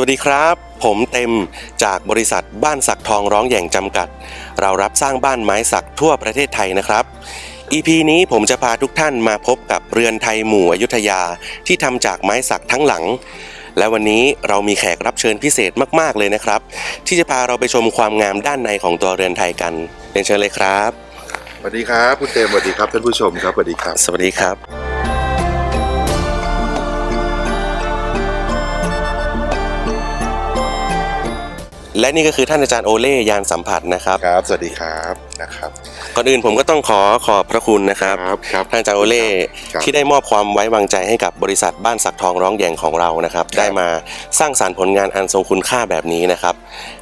วัสดีครับ ผมเต็มจากบริษัทบ้านสักทองร้องแย่งจำกัด เรารับสร้างบ้านไม้สักทั่วประเทศไทยนะครับ EP นี้ผมจะพาทุกท่านมาพบกับเรือนไทยหมู่อยุธยาที่ทำจากไม้สักทั้งหลัง และวันนี้เรามีแขกรับเชิญพิเศษมากๆเลยนะครับ ที่จะพาเราไปชมความงามด้านในของตัวเรือนไทยกันเรียนเชิญเลยครับสวัสดีครับคุณเต็มสวัสดีครับท่านผู้ชมครับสวัสดีครับ สวัสดีครับ และนี่ก็คือท่านอาจารย์โอเล่ยานสัมผัสนะครับครับ สวัสดีครับนะครับก่อนอื่นผมก็ต้องขอขอบพระคุณนะครับครับท่านอาจารย์โอเล่ครับที่ได้มอบความไว้วางใจให้กับบริษัทบ้านสักทองร้องแยงของเรานะครับ ได้มาสร้างสารรค์ผลงานอันทรงคุณค่าแบบนี้นะครับ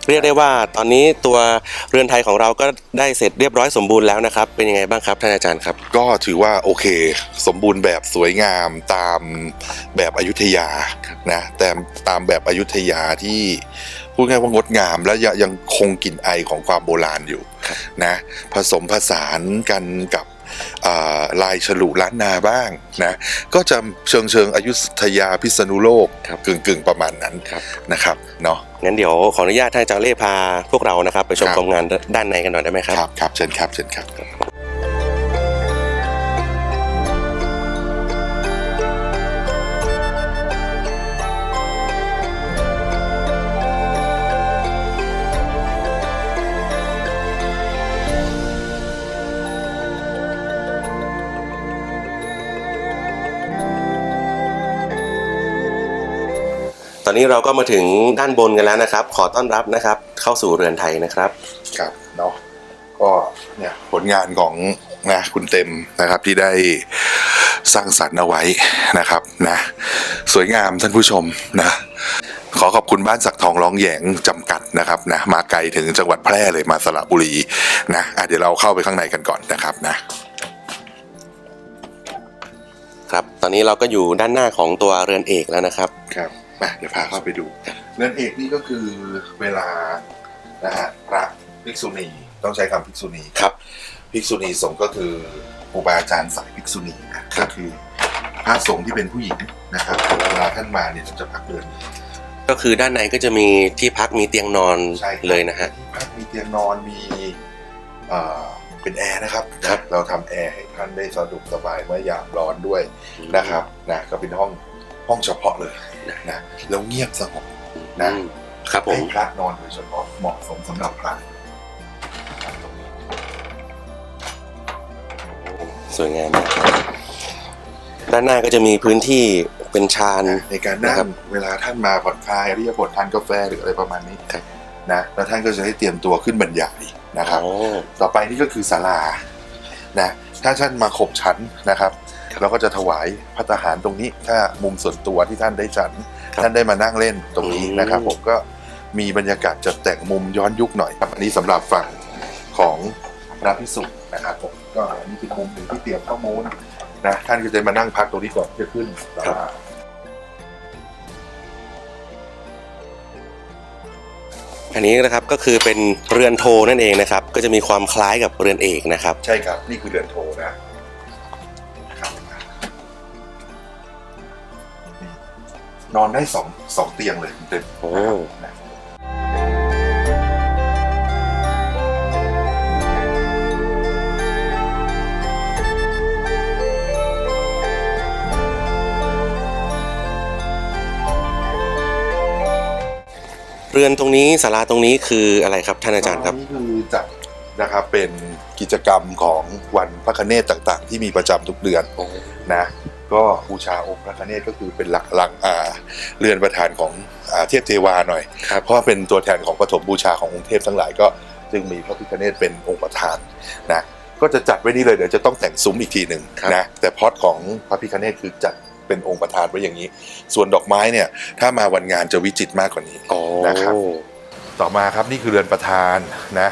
เรียกได้ว่าตอนนี้ตัวเรือนไทยของเราก็ได้เสร็จเรียบร้อยสมบูรณ์แล้วนะครับ เป็นยังไงบ้างครับท่านอาจารย์ครับ ก็ถือว่าโอเค สมบูรณ์แบบสวยงามตามแบบอยุธยานะแต่ตามแบบอยุธยาที่ พูดง่ายว่างดงามและยังยังคงกลิ่นไอของความโบราณอยู่นะผสมผสานกันกับอ่าลายฉลุล้านนาบ้างนะก็จะเชิงเชิงอยุธยาพิษณุโลกครับกึ่งกึ่งๆประมาณนั้นครับนะครับเนาะงั้นเดี๋ยวขออนุญาตท่านอาจารย์โอเล่พาพวกเรานะครับ ไปชมครับความงานด้านในกันหน่อยได้ไหมครับครับครับเชิญครับเชิญครับ ตอนนี้เราก็มาถึงด้านบนกันแล้วนะครับ ขอต้อนรับนะครับ เข้าสู่เรือนไทยนะครับ ครับเนาะก็เนี่ยผลงานของนะคุณเต็มนะครับที่ได้สร้างสรรค์เอาไว้นะครับนะสวยงามท่านผู้ชมนะขอขอบคุณบ้านสักทองร้องแยงจำกัดนะครับนะมาไกลถึงจังหวัดแพร่เลยมาสระบุรีนะอะเดี๋ยวเราเข้าไปข้างในกันก่อนนะครับนะครับ ตอนนี้เราก็อยู่ด้านหน้าของตัวเรือนเอกแล้วนะครับครับ มาเดี๋ยวพาเข้าไปดูเรือนเอกนี่ก็คือเวลานะฮะพระภิกษุณีต้องใช้คำภิกษุณีครับภิกษุณีสงฆ์ก็คือครูบาอาจารย์สายภิกษุณีนะก็คือพระสงฆ์ที่เป็นผู้หญิงนะครับเวลาท่านมาเนี่ยท่านจะพักเดือนนี้ก็คือด้านในก็จะมีที่พักมีเตียงนอนใช่ครับเลยนะฮะพักมีเตียงนอนมีเอ่อเป็นแอร์นะครับครับ เราทำแอร์ให้ท่านได้สะดวกสบายเมื่อยามร้อนด้วยนะครับนะก็เป็นห้องห้องเฉพาะเลย นะแล้วเงียบสงบนะอืมครับผมให้พระนอนโดยเฉพาะเหมาะสมสำหรับพระสวยงามมากครับด้านหน้าก็จะมีพื้นที่เป็นชานในการนั่นะครังบเวลาท่านมาผ่อนคลายอริยบททานกาแฟหรืออะไรประมาณนี้ครับนะแล้วท่านก็จะได้เตรียมตัวขึ้นบรรยายนะครับโอ้ต่อไปนี่ก็คือศาลานะถ้าท่านมาขบชั้นนะครับ เราก็จะถวายพัตตาหารตรงนี้ ถ้ามุมส่วนตัวที่ท่านได้ฉัน ท่านได้มานั่งเล่นตรงนี้นะครับ ผมก็มีบรรยากาศจัดแต่งมุมย้อนยุคหน่อยครับอันนี้สำหรับฝั่งของพระพิสุนะครับผมก็อันนี้เป็นมุมหนึ่งที่เตรียมข้อมูลนะท่านก็จะมานั่งพักตรงนี้ก่อนที่จะขึ้นศาลาอันนี้นะครับก็คือเป็นเรือนโทนั่นเองนะครับ ก็จะมีความคล้ายกับเรือนเอกนะครับ ใช่ครับ นี่คือเรือนโทนะ นอนได้สองสองเตียงเลยเต็มโอ้นะเรือนตรงนี้ศาลาตรงนี้คืออะไรครับท่านอาจารย์ครับนี่คือจัดนะครับเป็นกิจกรรมของวันพระคเนศต่างๆ ที่มีประจำทุกเดือนนะ ก็บูชาองค์พระคเนศก็คือเป็นหลักลังอ่าเรือนประธานของอ่าเทพเทวาหน่อยครับเพราะว่าเป็นตัวแทนของปฐมบูชาขององค์เทพทั้งหลายก็จึงมีพระพิฆเนศเป็นองค์ประธานนะก็จะจัดไว้นี่เลยเดี๋ยวจะต้องแต่งซุ้มอีกทีหนึ่งครับนะแต่พล็อตของพระพิฆเนศคือจัดเป็นองค์ประธานไว้อย่างนี้ ส่วนดอกไม้เนี่ยถ้ามาวันงานจะวิจิตรมากกว่านี้โอ้นะครับต่อมาครับนี่คือเรือนประธานนะ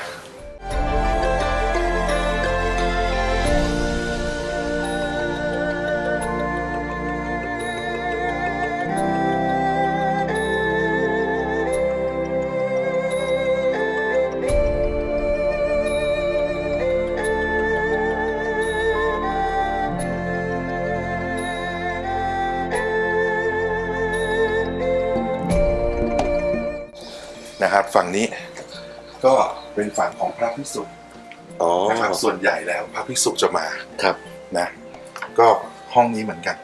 นะครับ ฝั่งนี้ก็เป็นฝั่งของพระภิกษุอ๋อนะครับส่วนใหญ่แล้วพระภิกษุจะมาครับนะ ก็ห้องนี้เหมือนกัน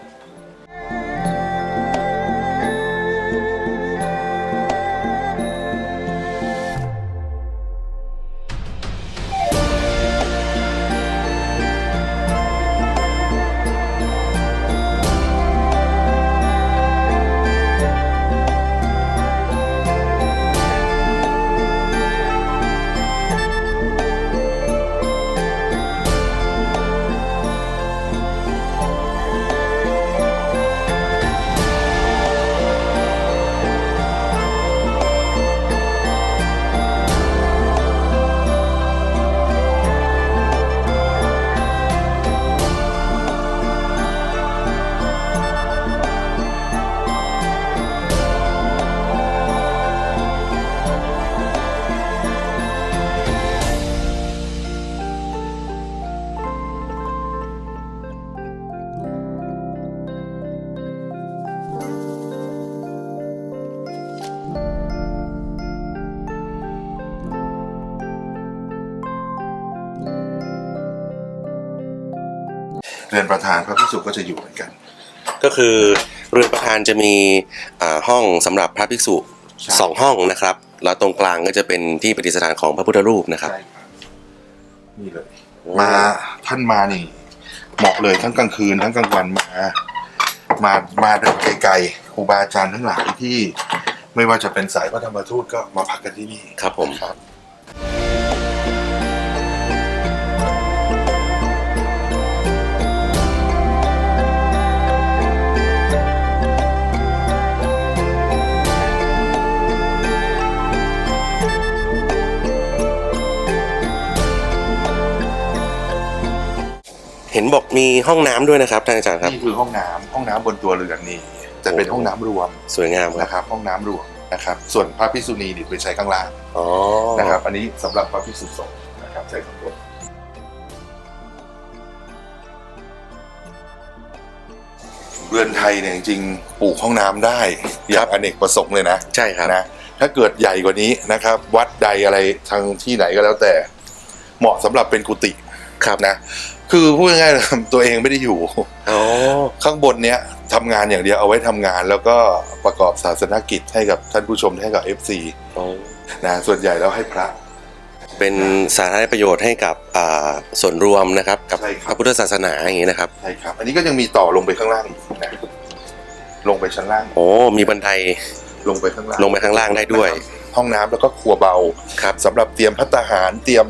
เรือนประธานพระภิกษุก็จะอยู่เหมือนกัน ก็คือเรือนประธานจะมีอ่าห้องสำหรับพระภิกษุใช่สองห้องนะครับ แล้วตรงกลางก็จะเป็นที่ประดิษฐานของพระพุทธรูปนะครับใช่ครับนี่เลยมาท่านมานี่เหมาะเลยทั้งกลางคืนทั้งกลางวันมา มามาเดินไกลๆครูบาอาจารย์ทั้งหลายที่ ไม่ว่าจะเป็นสายพระธรรมทูตก็มาพักกันที่นี่ครับผมครับ มีห้องน้ำด้วยนะครับท่านอาจารย์ครับ นี่คือห้องน้ำห้องน้ำบนตัวเรือนนี่จะเป็นห้องน้ำรวมสวยงามครับนะครับ ห้องน้ำรวมนะครับ ส่วนพระภิกษุณีนี่ไปใช้ข้างล่างอ๋อนะครับ อันนี้สำหรับพระภิกษุสงฆ์นะครับใช้ข้างบนเรือนไทยเนี่ยจริงๆปลูกห้องน้ำได้อย่างอเนกประสงค์เลยนะ ใช่ครับ นะถ้าเกิดใหญ่กว่านี้นะครับ วัดใดอะไรทางที่ไหนก็แล้วแต่ เหมาะสำหรับเป็นกุฏิครับนะ คือพูดง่ายๆเลยตัวเองไม่ได้อยู่อ๋อข้างบนเนี้ยทำงานอย่างเดียวเอาไว้ทำงานแล้วก็ประกอบศาสนกิจให้กับท่านผู้ชมให้กับ FC อ๋อนะส่วนใหญ่แล้วให้พระ เป็นสาธารณประโยชน์ให้กับอ่าส่วนรวมนะครับกับใช่ครับพระพุทธศาสนาอย่างนี้นะครับใช่ครับ อันนี้ก็ยังมีต่อลงไปข้างล่างอีกนะลงไปชั้นล่าง โอ้มีบันไดลงไปข้างล่างลงไปข้างล่างได้ด้วยนะครับห้องน้ำแล้วก็ครัวเบาครับสำหรับเตรียมพัตตาหารเตรียม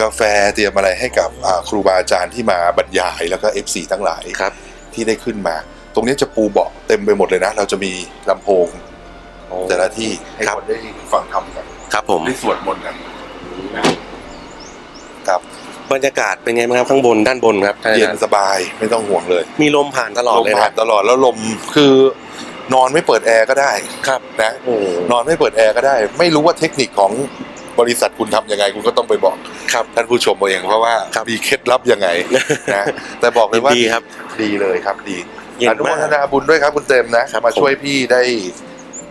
กาแฟเตรียมอะไรให้กับอ่าครูบาอาจารย์ที่มาบรรยายแล้วก็ FC ทั้งหลายครับที่ได้ขึ้นมา ตรงนี้จะปูเบาะเต็มไปหมดเลยนะ เราจะมีลำโพงแต่ละที่ให้ครับคนได้ฟังธรรมกันครับผมได้สวดมนต์กันนะครับบรรยากาศเป็นไงบ้างครับข้างบนด้านบนครับท่านอาเย็จานรย์สบายไม่ต้องห่วงเลย มีลมผ่านตลอดลมเลยนะผ่านตลอดแล้วลมคือนอนไม่เปิดแอร์ก็ได้ครับนะโอ้นอนไม่เปิดแอร์ก็ได้ ไม่รู้ว่าเทคนิคของ บริษัทคุณทำยังไง คุณก็ต้องไปบอกครับท่านผู้ชมเอาเองเพราะว่าครับมีเคล็ดลับยังไงนะแต่บอกเลยว่าดีครับ ดีเลยครับดีเย็นอนุโมมากทนาบุญด้วยครับคุณเต็มนะครับมาผมช่วยพี่ได้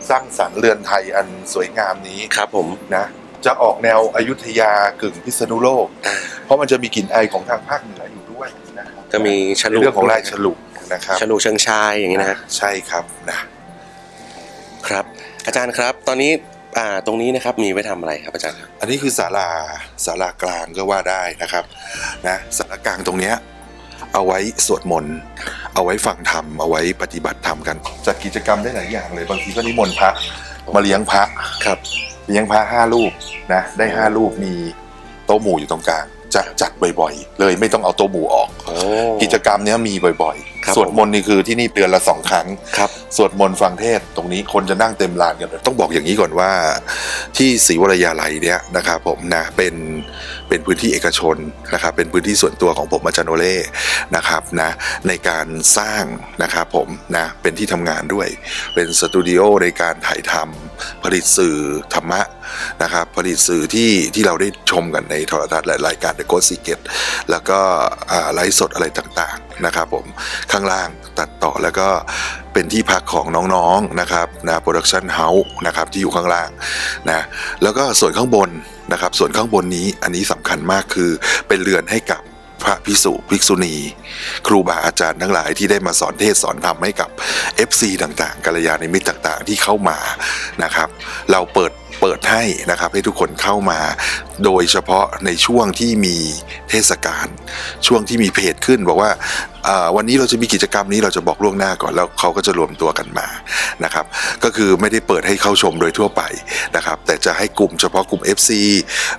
สร้างสรรค์เรือนไทยอันสวยงามนี้ครับ ผมนะจะออกแนวอยุธยากึ่งพิษณุโลกอ่าเพราะมันจะมีกลิ่นไอของทางภาคเหนืออยู่ด้วยนะครับก็มีฉในลุเรื่องของลายฉลุนะครับฉลุเชิงชายอย่างนี้นะฮะใช่ครับนะครับ อาจารย์ครับ ตอนนี้ อ่าตรงนี้นะครับมีไว้ทำอะไรครับอาจารย์ครับอันนี้คือศาลาศาลากลางก็ว่าได้นะครับนะศาลากลางตรงเนี้ยเอาไว้สวดมนต์เอาไว้ฟังธรรมเอาไว้ปฏิบัติธรรมกันจัดกิจกรรมได้หลายอย่างเลยบางทีก็นิมนต์พระมาเลี้ยงพระครับเลี้ยงพระห้ารูปนะได้ห้ารูปมีโต๊ะหมู่อยู่ตรงกลาง จะจัดบ่อยๆ เลยไม่ต้องเอาโต๊ะหมู่ออกโอ้กิจกรรมเนี้ยมีบ่อยครับๆสวดมนต์นี่คือที่นี่เดือนละสองครั้งครับสวดมนต์ฟังเทศน์ตรงนี้คนจะนั่งเต็มลานกันเลยต้องบอกอย่างนี้ก่อนว่า ที่ศรีวรยาลัยเนี่ยนะครับผมนะเป็นเป็นพื้นที่เอกชนนะครับเป็นพื้นที่ส่วนตัวของผมอาจารย์โอเล่นะครับนะในการสร้างนะครับผมนะเป็นที่ทำงานด้วย เป็นสตูดิโอในการถ่ายท ผลิตสื่อธรรมะนะครับผลิตสื่อที่ที่เราได้ชมกันในโทรทัศน์หลายรายการ The Ghost Secret แล้วก็ไลฟ์สดอะไรต่างๆนะครับผมข้างล่างตัดต่อแล้วก็เป็นที่พักของน้องๆนะครับนะโปรดักชันเฮาส์นะครับที่อยู่ข้างล่างนะแล้วก็ส่วนข้างบนนะครับส่วนข้างบนนี้อันนี้สำคัญมากคือเป็นเรือนให้กับ พระพิสุภิกษุณี ครูบาอาจารย์ทั้งหลายที่ได้มาสอนเทศสอนธรรมให้กับ FC ต่างๆกัลยาณมิตรต่างๆ ที่เข้ามานะครับ เราเปิด เปิดให้นะครับให้ทุกคนเข้ามา โดยเฉพาะในช่วงที่มีเทศกาลช่วงที่มีเพจขึ้นบอกว่าวันนี้เราจะมีกิจกรรมนี้เราจะบอกล่วงหน้าก่อนแล้วเขาก็จะรวมตัวกันมานะครับก็คือไม่ได้เปิดให้เข้าชมโดยทั่วไปนะครับแต่จะให้กลุ่มเฉพาะกลุ่ม FC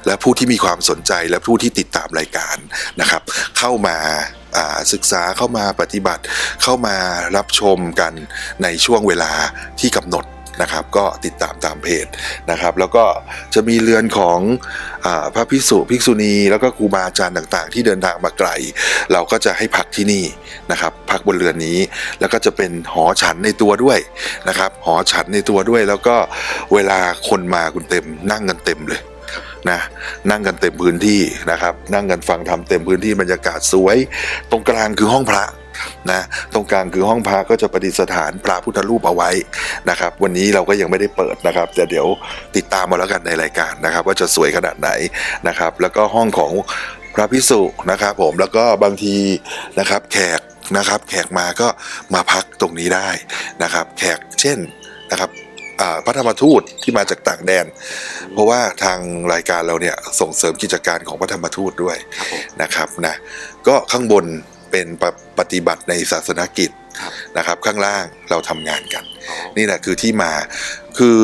และผู้ที่มีความสนใจและผู้ที่ติดตามรายการนะครับ เข้ามาศึกษาเข้ามาปฏิบัติเข้ามารับชมกันในช่วงเวลาที่กำหนด นะครับ ก็ติดตามตามเพจนะครับ แล้วก็จะมีเรือนของอพระภิกษุภิกษุณี แล้วก็ครูบาอาจารย์ต่างๆ ที่เดินทางมาไกล เราก็จะให้พักที่นี่นะครับ พักบนเรือนนี้ แล้วก็จะเป็นหอฉันในตัวด้วยนะครับ หอฉันในตัวด้วย แล้วก็เวลาคนมาคุณเต็มนั่งกันเต็มเลย นะนั่งกันเต็มพื้นที่นะครับ นั่งกันฟังทำเต็มพื้นที่บรรยากาศสวย ตรงกลางคือห้องพระนะตรงกลางคือห้องพระก็จะประดิษฐานพระพุทธรูปเอาไว้นะครับ วันนี้เราก็ยังไม่ได้เปิดนะครับแต่เดี๋ยวติดตามมาแล้วกันในรายการนะครับ ว่าจะสวยขนาดไหนนะครับ แล้วก็ห้องของพระพิสุนะครับผมแล้วก็บางทีนะครับแขกนะครับ แขกมาก็มาพักตรงนี้ได้นะครับ แขกเช่นนะครับ พระธรรมทูตที่มาจากต่างแดน เพราะว่าทางรายการเราเนี่ยส่งเสริมกิจการของพระธรรมทูตด้วยครับผมนะครับนะก็ข้างบนเป็นปฏิปฏิบัติในศาสนกิจครับนะครับ ข้างล่างเราทำงานกันอ๋อนี่แหละคือที่มาคือ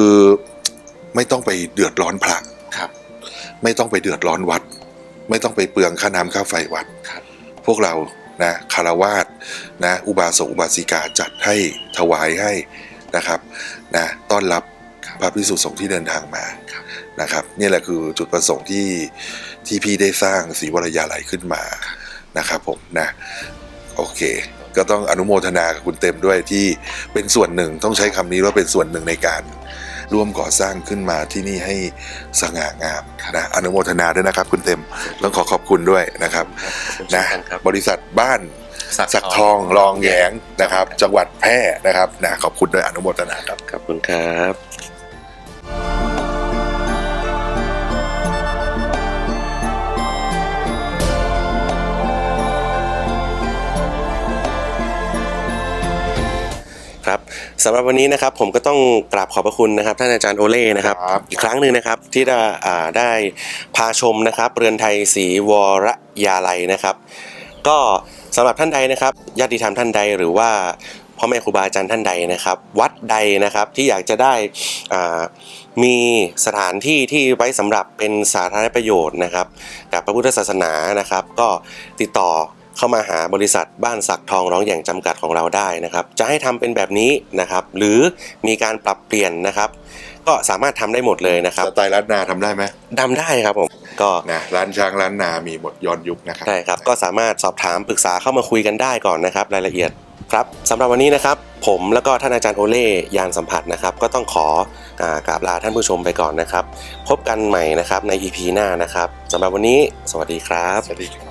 ไม่ต้องไปเดือดร้อนพระครับไม่ต้องไปเดือดร้อนวัด ไม่ต้องไปเปลืองค่าน้ำค่าไฟวัดครับพวกเรานะคารวาสนะอุบาสกอุบาสิกาจัดให้ถวายให้นะครับ นะต้อนรับพระพิสุสงฆ์ที่เดินทางมาครับนะครับนี่แหละคือจุดประสงค์ที่ที่พี่ได้สร้างศรีวรยาลัยขึ้นมานะครับผมนะโอเค ก็ต้องอนุโมทนากับคุณเต็มด้วยที่เป็นส่วนหนึ่งต้องใช้คำนี้ว่าเป็นส่วนหนึ่งในการร่วมก่อสร้างขึ้นมาที่นี่ให้สง่างามนะอนุโมทนาด้วยนะครับ คุณเต็มต้องขอขอบคุณด้วยนะครับนะครับบริษัทบ้าน สักสักทองรองแยงนะครับ จังหวัดแพร่นะครับนะขอบคุณด้วยอนุโมทนาครับขอบคุณครับครับสำหรับวันนี้นะครับผมก็ต้องกราบขอบพระคุณนะครับท่านอาจารย์โอเล่นะครับครับอีกครั้งหนึ่งนะครับที่ได้อ่าได้พาชมนะครับ เรือนไทยศรีวรยาลัยนะครับ ก็ สำหรับท่านใดนะครับญาติธรรมท่านใดหรือว่าพ่อแม่ครูบาอาจารย์ท่านใดนะครับ วัดใดนะครับที่อยากจะได้อ่ามีสถานที่ที่ไว้สำหรับเป็นสาธารณประโยชน์นะครับกับพระพุทธศาสนานะครับ ก็ติดต่อเข้ามาหาบริษัทบ้านสักทองร้องอย่างจำกัดของเราได้นะครับ จะให้ทำเป็นแบบนี้นะครับ หรือมีการปรับเปลี่ยนนะครับ ก็สามารถทำได้หมดเลยนะครับสไตล์ล้านนาทำได้ไหมดำได้ครับผม ก็นะร้านช้างร้านนามีหมดย้อนยุคนะครับได้ครับก็สามารถสอบถามปรึกษาเข้ามาคุยกันได้ก่อนนะครับ รายละเอียดครับสำหรับวันนี้นะครับ ผมแล้วก็ท่านอาจารย์โอเล่ยานสัมผัสนะครับ ก็ต้องขออากราบลาท่านผู้ชมไปก่อนนะครับ พบกันใหม่นะครับใน EP หน้านะครับสำหรับวันนี้ สวัสดีครับสวัสดีครับ